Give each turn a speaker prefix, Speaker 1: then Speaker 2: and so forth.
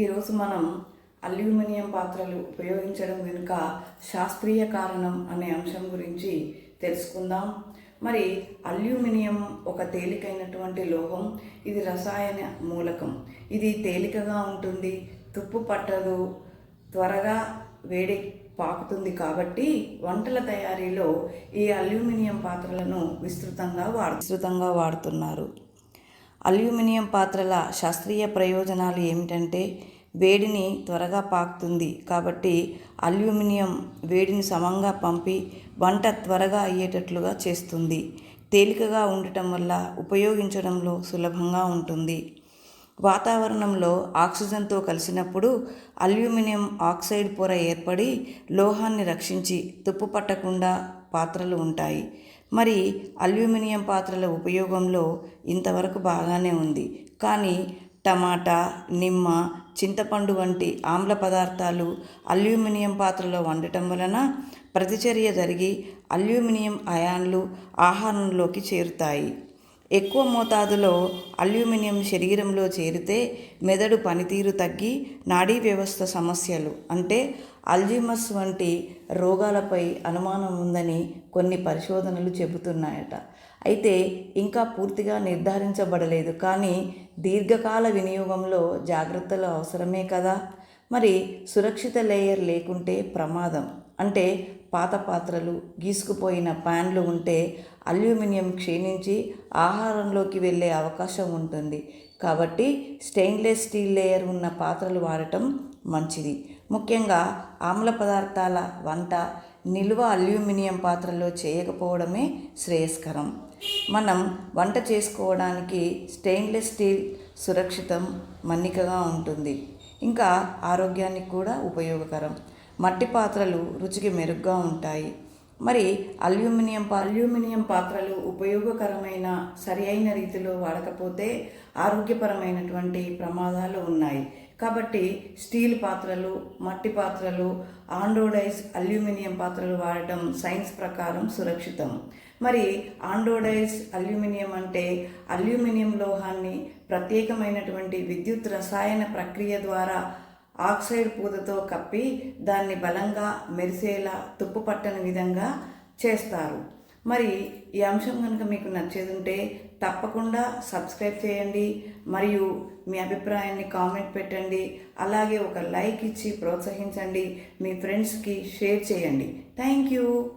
Speaker 1: ఈరోజు మనం అల్యూమినియం పాత్రలు ఉపయోగించడం వెనుక శాస్త్రీయ కారణం అనే అంశం గురించి తెలుసుకుందాం. మరి అల్యూమినియం ఒక తేలికైనటువంటి లోహం ఇది రసాయన మూలకం. ఇది తేలికగా ఉంటుంది తుప్పు పట్టదు త్వరగా వేడి పాకుతుంది కాబట్టి వంటల తయారీలో ఈ అల్యూమినియం పాత్రలను విస్తృతంగా వాడు విస్తృతంగా వాడుతున్నారు. అల్యూమినియం పాత్రల శాస్త్రీయ ప్రయోజనాలు ఏమిటంటే వేడిని త్వరగా పాకుతుంది కాబట్టి అల్యూమినియం వేడిని సమంగా పంపి వంట త్వరగా అయ్యేటట్లుగా చేస్తుంది. తేలికగా ఉండటం వల్ల ఉపయోగించడంలో సులభంగా ఉంటుంది. వాతావరణంలో ఆక్సిజన్తో కలిసినప్పుడు అల్యూమినియం ఆక్సైడ్ పొర ఏర్పడి లోహాన్ని రక్షించి తుప్పు పట్టకుండా పాత్రలు ఉంటాయి. మరి అల్యూమినియం పాత్రల ఉపయోగంలో ఇంతవరకు బాగానే ఉంది. కానీ టమాటా నిమ్మ చింతపండు వంటి ఆమ్ల పదార్థాలు అల్యూమినియం పాత్రలో వండటం వలన ప్రతిచర్య జరిగి అల్యూమినియం అయాన్లు ఆహారంలోకి చేరుతాయి. ఎక్కువ మోతాదులో అల్యూమినియం శరీరంలో చేరితే మెదడు పనితీరు తగ్గి నాడీ వ్యవస్థ సమస్యలు అంటే అల్జిమస్ వంటి రోగాలపై అనుమానం ఉందని కొన్ని పరిశోధనలు చెబుతున్నాయట. అయితే ఇంకా పూర్తిగా నిర్ధారించబడలేదు. కానీ దీర్ఘకాల వినియోగంలో జాగ్రత్తలు అవసరమే కదా? మరి సురక్షిత లేయర్ లేకుంటే ప్రమాదం. అంటే పాత పాత్రలు గీసుకుపోయిన ప్యాన్లు ఉంటే అల్యూమినియం క్షీణించి ఆహారంలోకి వెళ్ళే అవకాశం ఉంటుంది. కాబట్టి స్టెయిన్లెస్ స్టీల్ లేయర్ ఉన్న పాత్రలు వాడటం మంచిది. ముఖ్యంగా ఆమ్ల పదార్థాల వంట నిల్వ అల్యూమినియం పాత్రల్లో చేయకపోవడమే శ్రేయస్కరం. మనం వంట చేసుకోవడానికి స్టెయిన్లెస్ స్టీల్ సురక్షితం మన్నికగా ఉంటుంది. ఇంకా ఆరోగ్యానికి కూడా ఉపయోగకరం. మట్టి పాత్రలు రుచికి మెరుగ్గా ఉంటాయి. మరి అల్యూమినియం అల్యూమినియం పాత్రలు ఉపయోగకరమైన సరి అయిన రీతిలో వాడకపోతే ఆరోగ్యపరమైనటువంటి ప్రమాదాలు ఉన్నాయి. కాబట్టి స్టీల్ పాత్రలు మట్టి పాత్రలు ఆండ్రోడైజ్ అల్యూమినియం పాత్రలు వాడటం సైన్స్ ప్రకారం సురక్షితం. మరి ఆండ్రోడైజ్ అల్యూమినియం అంటే అల్యూమినియం లోహాన్ని ప్రత్యేకమైనటువంటి విద్యుత్ రసాయన ప్రక్రియ ద్వారా ఆక్సైడ్ పూతతో కప్పి దాన్ని బలంగా మెరిసేలా తుప్పు పట్టని విధంగా చేస్తారు. మరి ఈ అంశం కనుక మీకు నచ్చేది ఉంటే తప్పకుండా సబ్స్క్రైబ్ చేయండి. మరియు మీ అభిప్రాయాన్ని కామెంట్ పెట్టండి. అలాగే ఒక లైక్ ఇచ్చి ప్రోత్సహించండి. మీ ఫ్రెండ్స్కి షేర్ చేయండి. Thank you.